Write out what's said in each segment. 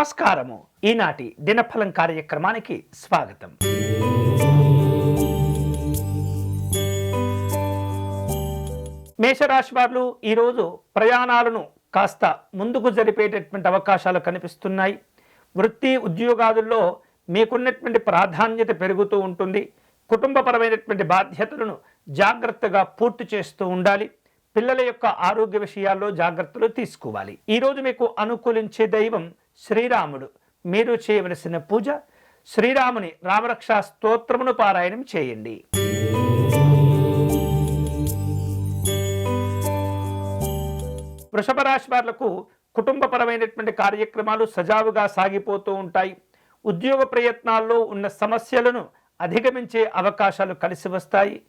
నమస్కారము. ఈనాటి దినఫలం కార్యక్రమానికి స్వాగతం. మేషరాశి వారు ఈరోజు ప్రయాణాలను కాస్త ముందుకు జరిపేటటువంటి అవకాశాలు కనిపిస్తున్నాయి. వృత్తి ఉద్యోగాదుల్లో మీకున్నటువంటి ప్రాధాన్యత పెరుగుతూ ఉంటుంది. కుటుంబపరమైనటువంటి బాధ్యతలను జాగ్రత్తగా పూర్తి చేస్తూ ఉండాలి. పిల్లల యొక్క ఆరోగ్య విషయాల్లో జాగ్రత్తలు తీసుకోవాలి. ఈరోజు మీకు అనుకూలించే దైవం శ్రీరాముడు. మీరు చేయవలసిన పూజ? శ్రీరాముని రామరక్షా స్తోత్రమును పారాయణం చేయండి. వృషభ రాశి వాళ్ళకు కుటుంబపరమైనటువంటి కార్యక్రమాలు సజావుగా సాగిపోతూ ఉంటాయి. ఉద్యోగ ప్రయత్నాల్లో ఉన్న సమస్యలను అధిగమించే అవకాశాలు కలిసి వస్తాయి.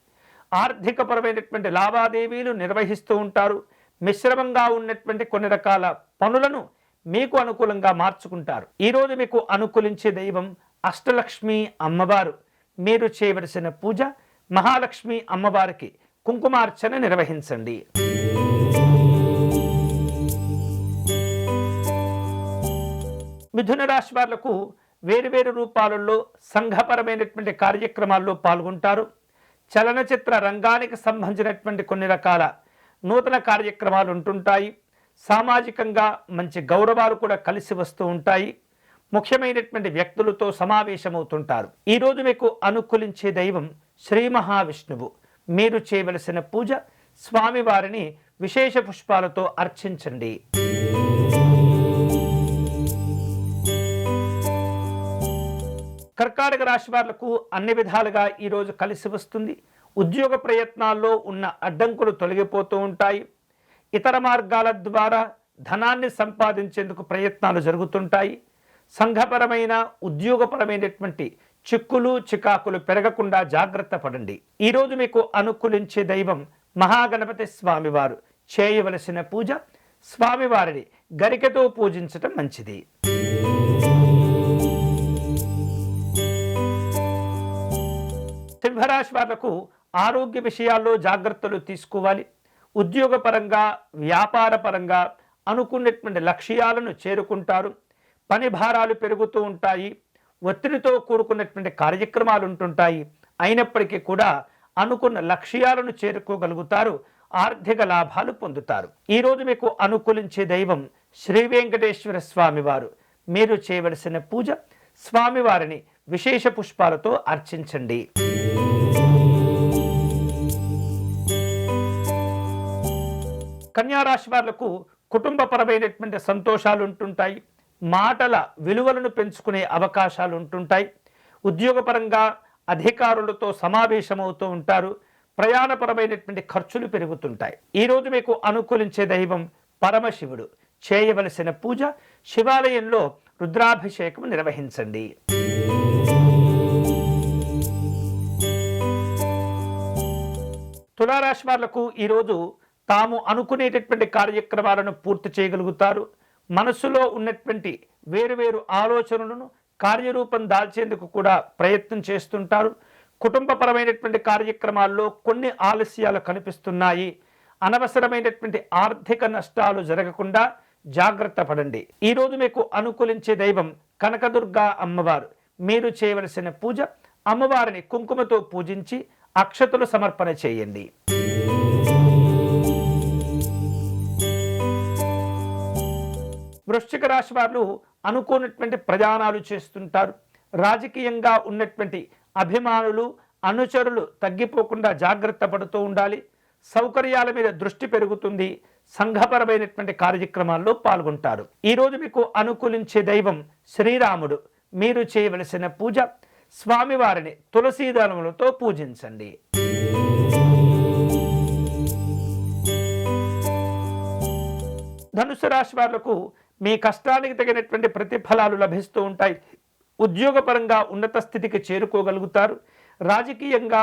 ఆర్థికపరమైనటువంటి లావాదేవీలు నిర్వహిస్తూ ఉంటారు. మిశ్రమంగా ఉన్నటువంటి కొన్ని రకాల పనులను మీకు అనుకూలంగా మార్చుకుంటారు. ఈరోజు మీకు అనుకూలించే దైవం అష్టలక్ష్మి అమ్మవారు. మీరు చేయవలసిన పూజ మహాలక్ష్మి అమ్మవారికి కుంకుమార్చన నిర్వహించండి. మిథున రాశి వాళ్ళకు వేరువేరు రూపాలలో సంఘపరమైనటువంటి కార్యక్రమాల్లో పాల్గొంటారు. చలనచిత్ర రంగానికి సంబంధించినటువంటి కొన్ని రకాల నూతన కార్యక్రమాలు ఉంటుంటాయి. సామాజికంగా మంచి గౌరవాలు కూడా కలిసి వస్తూ ఉంటాయి. ముఖ్యమైనటువంటి వ్యక్తులతో సమావేశమవుతుంటారు. ఈరోజు మీకు అనుకూలించే దైవం శ్రీ మహావిష్ణువు. మీరు చేయవలసిన పూజ స్వామివారిని విశేష పుష్పాలతో అర్చించండి. కర్కాటక రాశి వాళ్ళకు అన్ని విధాలుగా ఈరోజు కలిసి వస్తుంది. ఉద్యోగ ప్రయత్నాల్లో ఉన్న అడ్డంకులు తొలగిపోతూ ఉంటాయి. ఇతర మార్గాల ద్వారా ధనాన్ని సంపాదించేందుకు ప్రయత్నాలు జరుగుతుంటాయి. సంఘపరమైన ఉద్యోగపరమైనటువంటి చిక్కులు చికాకులు పెరగకుండా జాగ్రత్త పడండి. ఈరోజు మీకు అనుకూలించే దైవం మహాగణపతి స్వామివారు. చేయవలసిన పూజ స్వామివారిని గరికతో పూజించటం మంచిది. సింహరాశి వాళ్ళకు ఆరోగ్య విషయాల్లో జాగ్రత్తలు తీసుకోవాలి. ఉద్యోగపరంగా వ్యాపారపరంగా అనుకున్నటువంటి లక్ష్యాలను చేరుకుంటారు. పని భారాలు పెరుగుతూ ఉంటాయి. ఒత్తిడితో కూడుకున్నటువంటి కార్యక్రమాలు ఉంటుంటాయి. అయినప్పటికీ కూడా అనుకున్న లక్ష్యాలను చేరుకోగలుగుతారు. ఆర్థిక లాభాలు పొందుతారు. ఈరోజు మీకు అనుకూలించే దైవం శ్రీ వెంకటేశ్వర స్వామివారు. మీరు చేయవలసిన పూజ స్వామివారిని విశేష పుష్పాలతో అర్చించండి. కన్యారాశి వాళ్ళకు కుటుంబపరమైనటువంటి సంతోషాలు ఉంటుంటాయి మాటల విలువలను పెంచుకునే అవకాశాలు ఉంటుంటాయి ఉద్యోగపరంగా అధికారులతో సమావేశమవుతూ ఉంటారు ప్రయాణపరమైనటువంటి ఖర్చులు పెరుగుతుంటాయి. ఈరోజు మీకు అనుకూలించే దైవం పరమశివుడు. చేయవలసిన పూజ శివాలయంలో రుద్రాభిషేకం నిర్వహించండి. తులారాశి వాళ్ళకు ఈరోజు తాము అనుకునేటటువంటి కార్యక్రమాలను పూర్తి చేయగలుగుతారు. మనసులో ఉన్నటువంటి వేరువేరు ఆలోచనలను కార్యరూపం దాల్చేందుకు కూడా ప్రయత్నం చేస్తుంటారు. కుటుంబపరమైనటువంటి కార్యక్రమాల్లో కొన్ని ఆలస్యాలు కనిపిస్తున్నాయి. అనవసరమైనటువంటి ఆర్థిక నష్టాలు జరగకుండా జాగ్రత్త పడండి. ఈరోజు మీకు అనుకూలించే దైవం కనకదుర్గా అమ్మవారు. మీరు చేయవలసిన పూజ అమ్మవారిని కుంకుమతో పూజించి అక్షతులు సమర్పణ చేయండి. వృశ్చిక రాశి వారు అనుకోనటువంటి ప్రయాణాలు చేస్తుంటారు. రాజకీయంగా ఉన్నటువంటి అభిమానులు అనుచరులు తగ్గిపోకుండా జాగ్రత్త పడుతూ ఉండాలి. సౌకర్యాల మీద దృష్టి పెరుగుతుంది. సంఘపరమైనటువంటి కార్యక్రమాల్లో పాల్గొంటారు. ఈరోజు మీకు అనుకూలించే దైవం శ్రీరాముడు. మీరు చేయవలసిన పూజ స్వామివారిని తులసీదళములతో పూజించండి. ధనుసు రాశి వాళ్ళకు మీ కష్టానికి తగినటువంటి ప్రతిఫలాలు లభిస్తూ ఉంటాయి. ఉద్యోగపరంగా ఉన్నత స్థితికి చేరుకోగలుగుతారు. రాజకీయంగా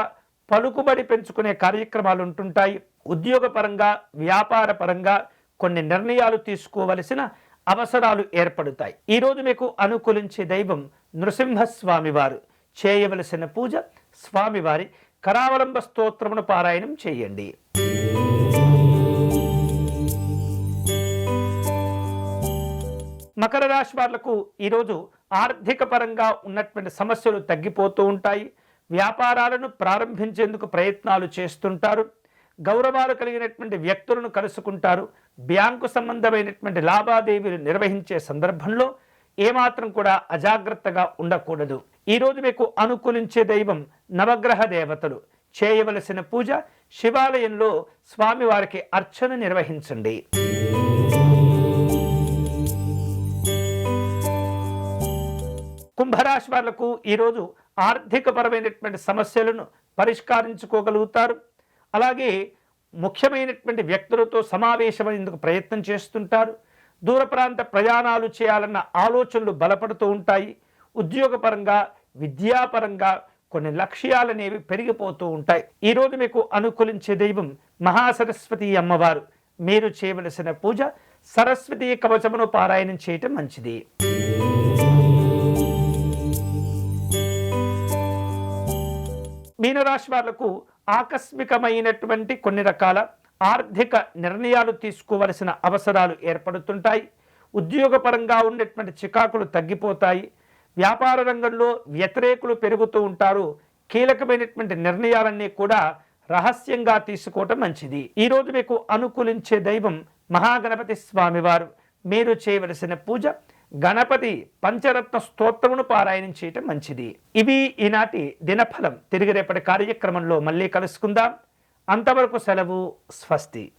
పలుకుబడి పెంచుకునే కార్యక్రమాలు ఉంటుంటాయి. ఉద్యోగపరంగా వ్యాపార పరంగా కొన్ని నిర్ణయాలు తీసుకోవలసిన అవసరాలు ఏర్పడతాయి. ఈరోజు మీకు అనుకూలించే దైవం నృసింహస్వామివారు చేయవలసిన పూజ స్వామివారి కరావలంబ స్తోత్రమును పారాయణం చేయండి. మకర రాశి వాళ్ళకు ఈరోజు ఆర్థిక పరంగా ఉన్నటువంటి సమస్యలు తగ్గిపోతూ ఉంటాయి. వ్యాపారాలను ప్రారంభించేందుకు ప్రయత్నాలు చేస్తుంటారు. గౌరవాలు కలిగినటువంటి వ్యక్తులను కలుసుకుంటారు. బ్యాంకు సంబంధమైనటువంటి లావాదేవీలు నిర్వహించే సందర్భంలో ఏమాత్రం కూడా అజాగ్రత్తగా ఉండకూడదు. ఈరోజు మీకు అనుకూలించే దైవం నవగ్రహ దేవతలు. చేయవలసిన పూజ శివాలయంలో స్వామివారికి అర్చన నిర్వహించండి. కుంభరాశి వాళ్ళకు ఈరోజు ఆర్థికపరమైనటువంటి సమస్యలను పరిష్కరించుకోగలుగుతారు. అలాగే ముఖ్యమైనటువంటి వ్యక్తులతో సమావేశమైనందుకు ప్రయత్నం చేస్తుంటారు. దూర ప్రాంత ప్రయాణాలు చేయాలన్న ఆలోచనలు బలపడుతూ ఉంటాయి. ఉద్యోగపరంగా విద్యాపరంగా కొన్ని లక్ష్యాలు అనేవి పెరిగిపోతూ ఉంటాయి. ఈరోజు మీకు అనుకూలించే దైవం మహాసరస్వతి అమ్మవారు. మీరు చేయవలసిన పూజ సరస్వతి కవచమును పారాయణం చేయటం మంచిది. మీనరాశి వాళ్ళకు ఆకస్మికమైనటువంటి కొన్ని రకాల ఆర్థిక నిర్ణయాలు తీసుకోవలసిన అవసరాలు ఏర్పడుతుంటాయి. ఉద్యోగపరంగా ఉన్నటువంటి చికాకులు తగ్గిపోతాయి. వ్యాపార రంగంలో వ్యతిరేకులు పెరుగుతూ ఉంటారు. కీలకమైనటువంటి నిర్ణయాలన్నీ కూడా రహస్యంగా తీసుకోవటం మంచిది. ఈరోజు మీకు అనుకూలించే దైవం మహాగణపతి స్వామివారు. మీరు చేయవలసిన పూజ గణపతి పంచరత్న స్తోత్రమును పారాయణం చేయటం మంచిది. ఇవి ఈనాటి దినఫలం. తిరిగి రేపటి కార్యక్రమంలో మళ్ళీ కలుసుకుందాం. అంతవరకు సెలవు స్వస్తి.